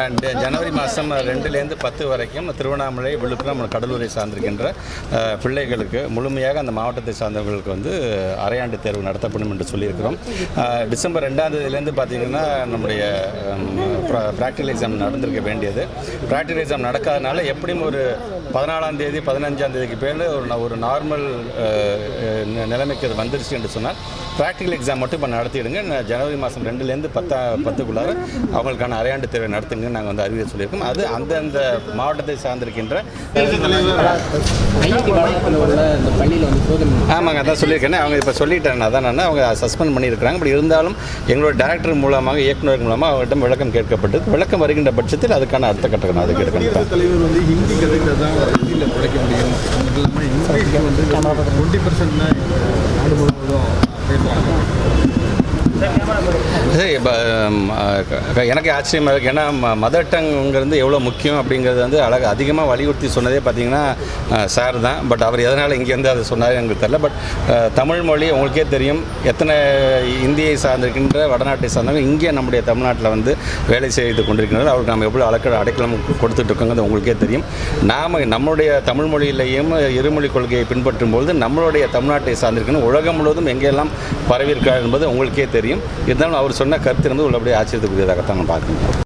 And ஜனவரி மாதம் ரெண்டுலேருந்து பத்து வரைக்கும் திருவண்ணாமலை விழுப்புரம் கடலூரை சார்ந்திருக்கின்ற uh, பிள்ளைகளுக்கு முழுமையாக அந்த மாவட்டத்தை சார்ந்தவர்களுக்கு வந்து uh, அரையாண்டு தேர்வு நடத்தப்படும் என்று சொல்லியிருக்கிறோம். Uh, டிசம்பர் ரெண்டாம் தேதியிலேருந்து பார்த்தீங்கன்னா நம்முடைய um, ப்ராக்டிகல் எக்ஸாம் நடந்திருக்க வேண்டியது. ப்ராக்டிகல் எக்ஸாம் நடக்காதனால எப்படியும் ஒரு பதினாலாம் தேதி பதினஞ்சாம் தேதிக்கு பேர் ஒரு ஒரு நார்மல் நிலைமைக்கு அது வந்துருச்சு என்று சொன்னால் ப்ராக்டிக்கல் எக்ஸாம் மட்டும் இப்போ நடத்திடுங்க. ஜனவரி மாதம் ரெண்டுலேருந்து பத்தா பத்துக்குள்ளார அவங்களுக்கான அரையாண்டு தேர்வை நடத்துங்க நாங்கள் வந்து அறிவிக்க சொல்லியிருக்கோம். அது அந்தந்த மாவட்டத்தை சார்ந்திருக்கின்ற ஆமாங்க அதான் சொல்லியிருக்கேன். அவங்க இப்போ சொல்லிட்டேன் அதான் நான் அவங்க சஸ்பெண்ட் பண்ணியிருக்கிறாங்க. பட் இருந்தாலும் எங்களோட டேரக்டர் மூலமாக இயக்குநர் மூலமாக அவர்கிட்ட விளக்கம் கேட்கப்பட்டது. விளக்கம் வருகின்ற பட்சத்தில் அதுக்கான அடுத்த கட்டணம் அதுக்கு எடுக்கணும். ஹிந்தியில் பிழைக்க முடியும். அது இல்லாமல் இங்கிலீஷ் வந்து டுவெண்ட்டி பர்சன்ட் தான் நாடு முழுவதும் பேசுவாங்க எனக்கு ஆச்சரியமாக இருக்குது ஏன்னா மதர் டங்கிறது எவ்வளோ முக்கியம் அப்படிங்கிறது வந்து அழகாக அதிகமாக வலியுறுத்தி சொன்னதே பார்த்தீங்கன்னா சார் தான். பட் அவர் எதனால் இங்கேருந்து அதை சொன்னார் எனக்கு தெரியல. பட் தமிழ் மொழி உங்களுக்கே தெரியும். எத்தனை இந்தியை சார்ந்திருக்கின்ற வடநாட்டை சார்ந்தவங்க இங்கே நம்முடைய தமிழ்நாட்டில் வந்து வேலை செய்து கொண்டிருக்கிறார்கள் அவருக்கு நம்ம எவ்வளோ அடக்க அடைக்கலம் கொடுத்துட்ருக்கோங்கிறது உங்களுக்கே தெரியும். நாம் நம்மளுடைய தமிழ் மொழியிலையும் இருமொழி கொள்கையை பின்பற்றும் பொழுது நம்மளுடைய தமிழ்நாட்டை சார்ந்திருக்கணும் உலகம் முழுவதும் எங்கெல்லாம் பரவியிருக்கார் என்பது உங்களுக்கே தெரியும். இருந்தாலும் அவர் சொன்ன கருத்து வந்து உள்ளபடியே ஆச்சரியத்துக்குரியதாகத்தான் நான் பார்க்கணும்.